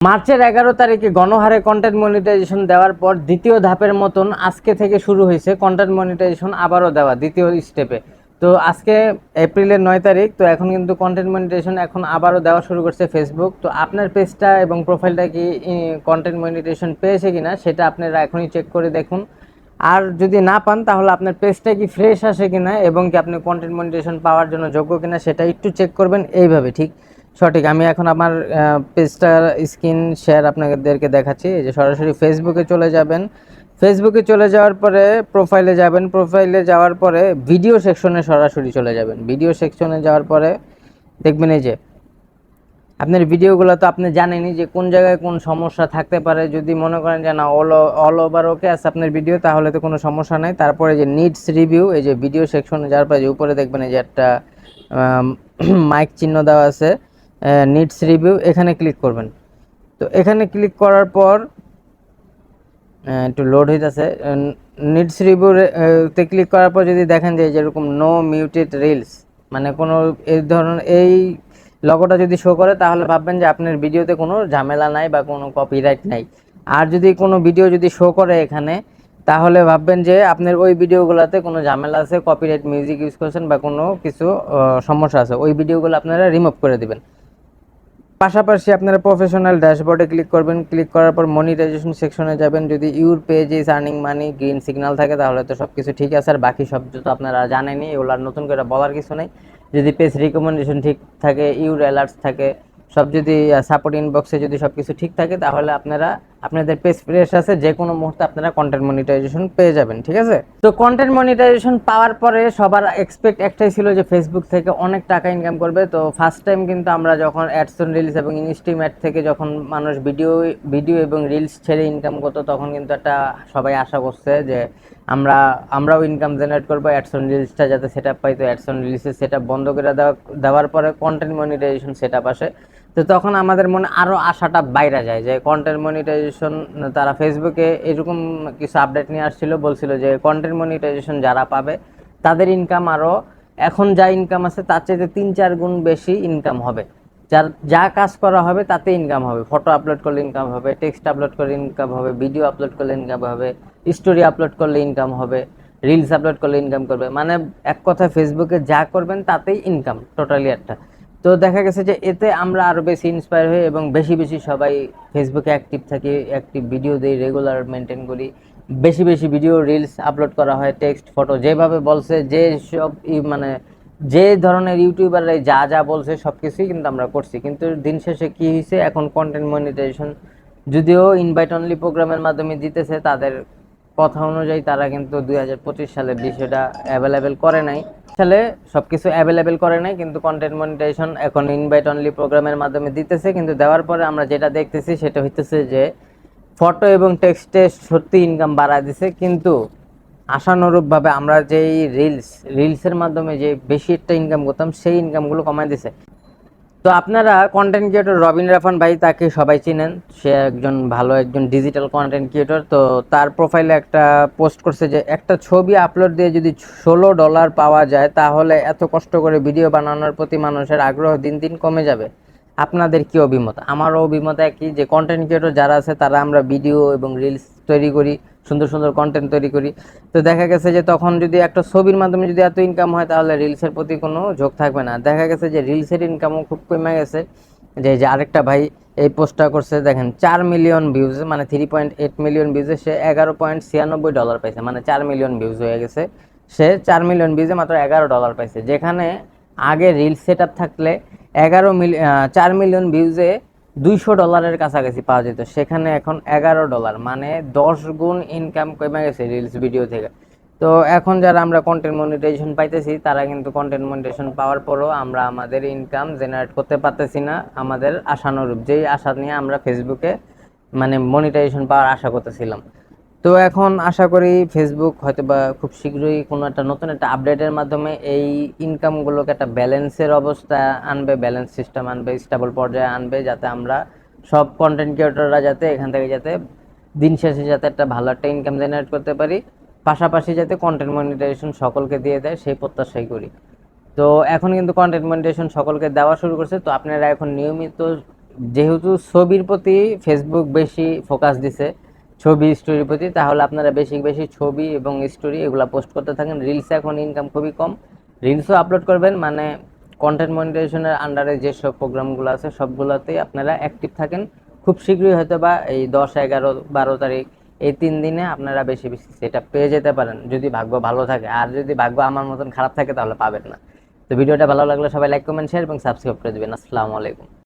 মার্চের এগারো তারিখে গণহারে কন্টেন্ট মনিটাইজেশন দেওয়ার পর দ্বিতীয় ধাপের মতন আজকে থেকে শুরু হয়েছে কন্টেন্ট মনিটাইজেশন আবারও দেওয়া দ্বিতীয় স্টেপে তো আজকে এপ্রিলের নয় তারিখ, তো এখন কিন্তু কন্টেন্ট মনিটাইজেশন এখন আবারও দেওয়া শুরু করছে ফেসবুক তো আপনার পেজটা এবং প্রোফাইলটা কি কন্টেন্ট মনিটাইজেশন পেয়েছে কিনা সেটা আপনারা এখনই চেক করে দেখুন। আর যদি না পান, তাহলে আপনার পেজটা কি ফ্রেশ আসে কিনা এবং কি আপনি কন্টেন্ট মনিটাইজেশন পাওয়ার জন্য যোগ্য কিনা সেটা একটু চেক করবেন এইভাবে, ঠিক? সঠিক, আমি এখন আমার পেজটার স্ক্রিন শেয়ার আপনাদেরকে দেখাচ্ছি। এই যে সরাসরি ফেসবুকে চলে যাবেন। ফেসবুকে চলে যাওয়ার পরে প্রোফাইলে যাবেন। প্রোফাইলে যাওয়ার পরে ভিডিও সেকশনে সরাসরি চলে যাবেন। ভিডিও সেকশনে যাওয়ার পরে দেখবেন এই যে, আপনার ভিডিওগুলো তো আপনি জানেনই যে কোন জায়গায় কোন সমস্যা থাকতে পারে। যদি মনে করেন যে না অল অল ওভার ওকে আছে আপনার ভিডিও তাহলে তো কোনো সমস্যা নাই। তারপরে যে নিডস রিভিউ এই যে ভিডিও সেকশনে যাওয়ার পরে যে উপরে দেখবেন এই যে একটা মাইক চিহ্ন দেওয়া আছে। নিডস রিভিউ এখানে ক্লিক করবেন। তো এখানে ক্লিক করার পর একটু লোড হইতেছে। নিডস রিভিউ তে ক্লিক করার পর যদি দেখেন যে যেরকম নো মিউটেড রিলস মানে কোনো এই ধরনের, এই লগোটা যদি শো করে, তাহলে ভাববেন যে আপনার ভিডিওতে কোনো ঝামেলা নাই বা কোনো কপিরাইট নাই। আর যদি কোনো ভিডিও যদি শো করে এখানে, তাহলে ভাববেন যে আপনার ওই ভিডিওগুলোতে কোনো ঝামেলা আছে কপিরাইট মিউজিক ইউজ করছেন বা কোনো কিছু সমস্যা আছে। ওই ভিডিওগুলো আপনারা রিমুভ করে দিবেন। পাশাপাশি আপনারা প্রফেশনাল ড্যাশবোর্ডে ক্লিক করবেন। ক্লিক করার পর মনিটাইজেশন সেকশনে যাবেন। যদি your page is earning money green signal থাকে, তাহলে তো সব কিছু ঠিক আছে। আর বাকি সব তো আপনারা জানেনই এগুলো আর নতুন করে বলার কিছু নেই। যদি পেজ রিকমেন্ডেশন ঠিক থাকে ইউর অ্যালার্টস থাকে, সব যদি সাপোর্ট ইনবক্সে যদি সব কিছু ঠিক থাকে, তাহলে আপনারা আপনাদের পেজ ফ্রেশ আছে যে কোনো মুহূর্তে আপনারা কন্টেন্ট মনিটাইজেশন পেয়ে যাবেন, ঠিক আছে? তো কন্টেন্ট মনিটাইজেশন পাওয়ার পরে সবার এক্সপেক্ট একটাই ছিল যে ফেসবুক থেকে অনেক টাকা ইনকাম করবে। তো ফার্স্ট টাইম কিন্তু আমরা যখন অ্যাডসন রিলস এবং ইনস্ট্রিম অ্যাড থেকে যখন মানুষ ভিডিও ভিডিও এবং রিলস ছেড়ে ইনকাম করতো, তখন কিন্তু একটা সবাই আশা করছে যে আমরা, আমরাও ইনকাম জেনারেট করব অ্যাডসন রিলসটা যাতে সেট আপ পাই। তো অ্যাডসন রিলসের সেট বন্ধ করে দেওয়া, দেওয়ার পরে কন্টেন্ট মনিটাইজেশন সেট আসে। তো তখন আমাদের মনে আরও আশাটা বাইরে যায় যে কন্টেন্ট মনিটাইজেশন তারা ফেসবুকে এরকম কিছু আপডেট নিয়ে আসছিল, বলছিল যে কন্টেন্ট মনিটাইজেশন যারা পাবে, তাদের ইনকাম আরও এখন যা ইনকাম আছে তার চাইতে তিন চার গুণ বেশি ইনকাম হবে। যার, যা কাজ করা হবে তাতে ইনকাম হবে। ফটো আপলোড করলে ইনকাম হবে টেক্সট আপলোড করলে ইনকাম হবে ভিডিও আপলোড করলে ইনকাম হবে স্টোরি আপলোড করলে ইনকাম হবে রিলস আপলোড করলে ইনকাম করবে। মানে এক কথায় ফেসবুকে যা করবেন তাতেই ইনকাম টোটালি একটা। তো দেখা গেছে যে এতে আমরা আরও বেশি ইন্সপায়ার হই এবং বেশি বেশি সবাই ফেসবুকে অ্যাক্টিভ থাকি অ্যাক্টিভ ভিডিও দিই রেগুলার মেনটেন করি। বেশি বেশি ভিডিও রিলস আপলোড করা হয় টেক্সট ফটো যেভাবে বলছে, যে সব মানে যে ধরনের ইউটিউবাররা যা যা বলছে সব কিছুই কিন্তু আমরা করছি। কিন্তু দিন শেষে কি হয়েছে এখন কন্টেন্ট মনিটাইজেশন যদিও ইনভাইট অনলি প্রোগ্রামের মাধ্যমে দিতেছে, তাদের কথা অনুযায়ী তারা কিন্তু দুই সালের বিষয়টা অ্যাভেলেবেল করে নাই। সালে সব কিছু অ্যাভেলেবেল করে নাই, কিন্তু কন্টেন্ট মনিটাইজেশন এখন ইনভাইট অনলি প্রোগ্রামের মাধ্যমে দিতেছে, কিন্তু দেওয়ার পরে আমরা যেটা দেখতেছি সেটা হইতেছে যে ফটো এবং টেক্সটে সত্যি ইনকাম বাড়ায় দিছে, কিন্তু আশানুরূপভাবে আমরা যেই রিলস রিলসের মাধ্যমে যে বেশি একটা ইনকাম করতাম, সেই ইনকামগুলো কমাই দিছে। তো আপনারা কন্টেন্ট ক্রিয়েটর রবিন রাফান ভাই, তাকে সবাই চিনেন। সে একজন ভালো একজন ডিজিটাল কন্টেন্ট ক্রিয়েটর তো তার প্রোফাইলে একটা পোস্ট করছে যে, একটা ছবি আপলোড দিয়ে যদি ষোলো ডলার পাওয়া যায়, তাহলে এত কষ্ট করে ভিডিও বানানোর প্রতি মানুষের আগ্রহ দিন দিন কমে যাবে। আপনাদের কি অভিমত? আমারও অভিমত একই যে কন্টেন্ট ক্রিয়েটর যারা আছে, তারা আমরা ভিডিও এবং রিলস তৈরি করি। সুন্দর সুন্দর কন্টেন্ট তৈরি করি। তো দেখা গেছে যে তখন যদি একটা ছবির মাধ্যমে যদি এত ইনকাম হয়, তাহলে রিলসের প্রতি কোনো ঝোঁক থাকবে না। দেখা গেছে যে রিলসের ইনকামও খুব কমে গেছে। যে যে আরেকটা ভাই এই পোস্টটা করছে, দেখেন, চার মিলিয়ন ভিউজ মানে থ্রি পয়েন্ট এইট মিলিয়ন ভিউজে সে এগারো পয়েন্ট ছিয়ানব্বই ডলার পাইছে। মানে চার মিলিয়ন ভিউজ হয়ে গেছে। সে চার মিলিয়ন ভিউজে মাত্র এগারো ডলার পাইছে। যেখানে আগে রিল সেট থাকলে এগারো মিলিয়ন চার মিলিয়ন ভিউজে দুইশো ডলারের কাছাকাছি পাওয়া যেত। সেখানে এখন এগারো ডলার মানে দশ গুণ ইনকাম কমে গেছে রিলস ভিডিও থেকে। তো এখন যারা আমরা কন্টেন্ট মনিটাইজেশন পাইতেছি, তারা কিন্তু কন্টেন্ট মনিটাইজেশন পাওয়ার পরও আমরা আমাদের ইনকাম জেনারেট করতে পারতেছি না। আমাদের আশানুরূপ, যেই আশা নিয়ে আমরা ফেসবুকে মানে মনিটাইজেশন পাওয়ার আশা করতেছিলাম। তো এখন আশা করি ফেসবুক হয়তো বা খুব শীঘ্রই কোনো একটা নতুন একটা আপডেটের মাধ্যমে এই ইনকামগুলোকে একটা ব্যালেন্সের অবস্থা আনবে ব্যালেন্স সিস্টেম আনবে স্টেবল পর্যায়ে আনবে, যাতে আমরা সব কন্টেন্ট ক্রিয়েটররা যাতে এখান থেকে যাতে দিন শেষে যাতে একটা ভালো একটা ইনকাম জেনারেট করতে পারি। পাশাপাশি যাতে কন্টেন্ট মনিটাইজেশন সকলকে দিয়ে দেয়, সেই প্রত্যাশাই করি। তো এখন কিন্তু কন্টেন্ট মনিটাইজেশন সকলকে দেওয়া শুরু করছে। তো আপনারা এখন নিয়মিত যেহেতু ছবির প্রতি ফেসবুক বেশি ফোকাস দিছে ছবি স্টোরির প্রতি, তাহলে আপনারা বেশি বেশি ছবি এবং স্টোরি এগুলো পোস্ট করতে থাকেন। রিলসে এখন ইনকাম খুবই কম। রিলসও আপলোড করবেন মানে কন্টেন্ট মনিটাইজেশনের আন্ডারে যেসব প্রোগ্রামগুলো আছে, সবগুলোতেই আপনারা অ্যাক্টিভ থাকেন। খুব শীঘ্রই হয়তো বা এই দশ, এগারো, বারো তারিখ, এই তিন দিনে আপনারা বেশি বেশি সেটা পেয়ে যেতে পারেন, যদি ভাগ্য ভালো থাকে। আর যদি ভাগ্য আমার মতন খারাপ থাকে, তাহলে পাবেন না। তো ভিডিওটা ভালো লাগলে সবাই লাইক কমেন্ট শেয়ার এবং সাবস্ক্রাইব করে দেবেন। আসসালামু আলাইকুম।